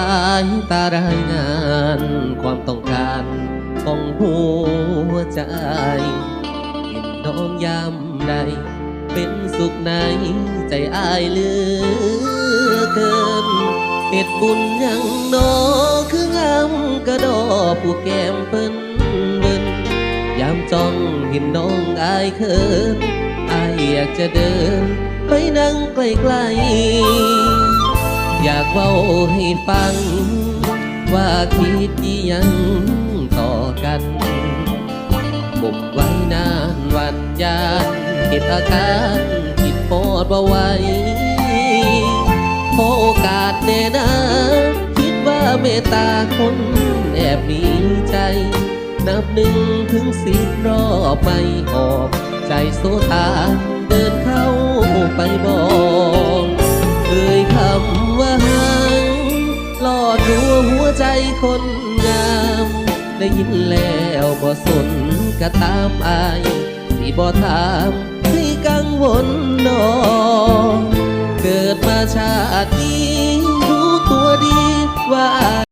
ายตารายงาน ความต้องการของหัวใจเห็นน้องยามใด เป็นสุขในใจอายเหลือเกินเหตุบุญยังนอคืองามกระดอผู้แก้มเปิ้นเบิ้นยามจ้องเห็นน้องอายเขินอายอยากจะเดิน ไปนั่งใกล้ๆ อยากเว้าให้ฟัง ว่าคิดอีหยังต่อกันบุมไว้นานวันยานเหตุอาการผิดปอดบ่ไหวขอโอกาสแน่นะ คิดว่าเมตตาคนแอบมีใจ นับหนึ่งถึงสิบรอบไม่ออก ใจโซตาเดินเข้าไปบอก คนงาม ได้ยินแล้วบ่สนก็ตามอายที่บ่ถามให้กังวลนอ เกิดมาชาตินี้รู้ตัวดีว่าอาย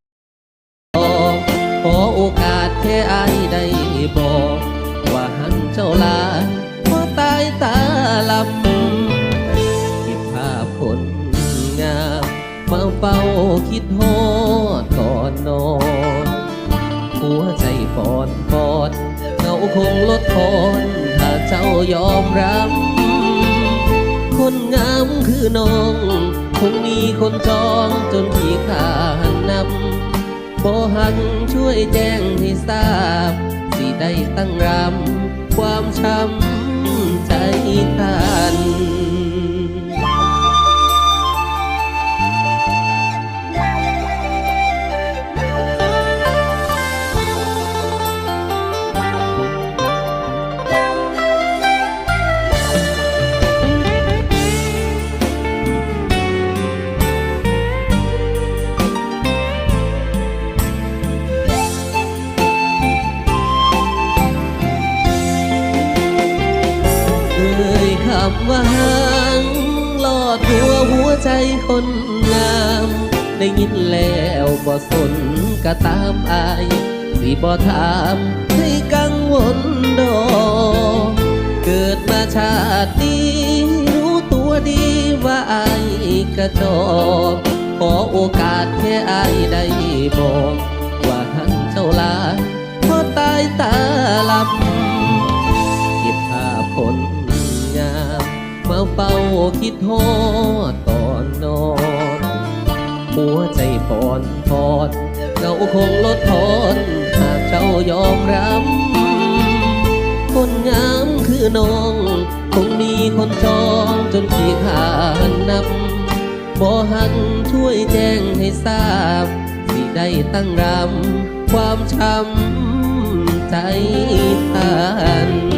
ขอโอกาสแค่อายได้บอกว่าหันเจ้าลาพราตายตาลำเก็บภาพคนงามมาเฝ้าคิดฮอดก่อ นอนหัวใจปอนปอนเงาคงลดทอนถ้าเจ้ายอมรับคนงามคือน้อง คงมีคนจองจนพี่ขาดนำบ่หักช่วยแจ้งให้ทราบ สิได้ตั้งรำความช้ำใจทันเอ่ยคำว่าหังลอดหัวหัวใจคนงาม ได้ยินแล้วบ่สนก็ตามอายสิบ่ถามให้กังวลดอกเกิดมาชาตินี้รู้ตัวดีว่าอายกระจอกขอโอกาสแค่อายได้บอก ว่าหันเจ้าลาเพราะตายตา คิดฮอดตอนนอนหัวใจปอนพอดเงาคงลดทอนหากเจ้ายอมรับคนงามคือน้องคงมีคนจองจนขี้ขานนับบ่หันช่วยแจ้งให้ทราบสิได้ตั้งรำความช้ำใจทัน